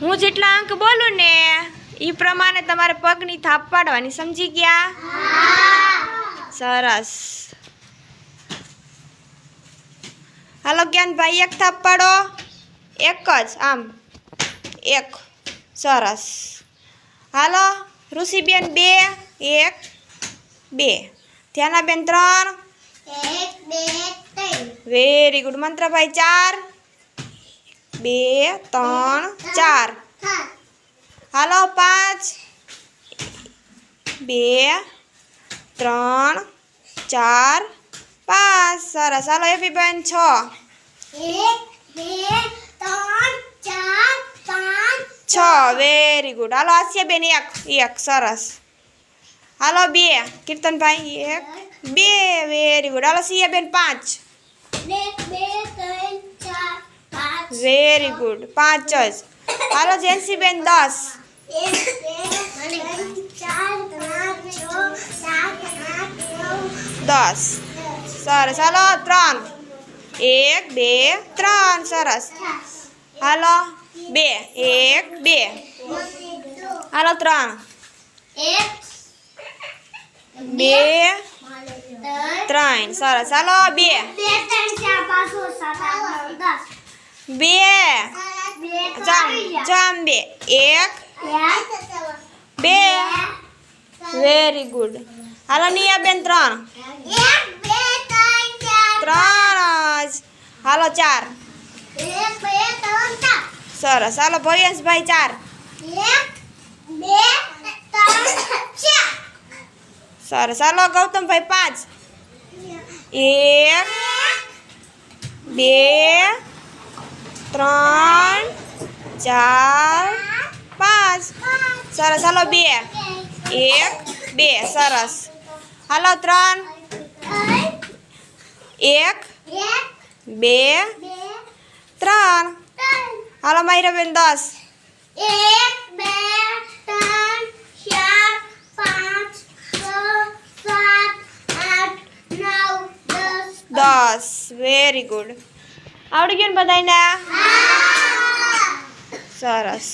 હું જેટલા અંક બોલું ને એ પ્રમાણે તમારે પગની થાપ પાડવાની સમજી ગયા? સરસ. હાલો જ્ઞાનભાઈ એક થાપ પાડો. એક જ આમ. એક. સરસ. હાલો ઋષિબેન બે એક બે. ધ્યાનાબેન ત્રણ. ત્રણ. વેરી ગુડ મંત્રભાઈ ચાર. બે ત્રણ ચાર. સાત હાલો પાંચ. બે ત્રણ ચાર પાંચ. સરસ. હાલો એફીબેન છ. એક બે ત્રણ ચાર પાંચ છ. વેરી ગુડ હાલો આસિયાબેન એક એક. સરસ. હાલો બે. કીર્તનભાઈ એક બે. વેરી ગુડ હાલો સિયાબેન પાંચ. એક બે ત્રણ ચાર પાંચ વેરી ગુડ પાંચ જ હાલો જેન્સીબેન દસ દસ સરસ હાલો ત્રણ એક બે ત્રણ સરસ હાલો બે એક બે હાલો ત્રણ બે ત્રણ સરસ હાલો બે બે ત્રણ ચાર પાંચ છ સાત આઠ નવ દસ બે. જામ બે. એક. બે. વેરી ગુડ હાલો નિયા બેન ત્રણ ત્રણ હાલો, ચાર. સરસ. હાલો ભયેશભાઈ ચાર. સરસ. હાલો, ગૌતમભાઈ, પાંચ. એક, બે ત્રણ, ચાર, પાંચ. સરસ. હાલો, બે. એક, બે. સરસ. હાલો, ત્રણ. એક, બે, ત્રણ. હાલો માહિરાબેન દસ. દસ. દસ વેરી ગુડ આવડી ગયું ને બધાને સરસ.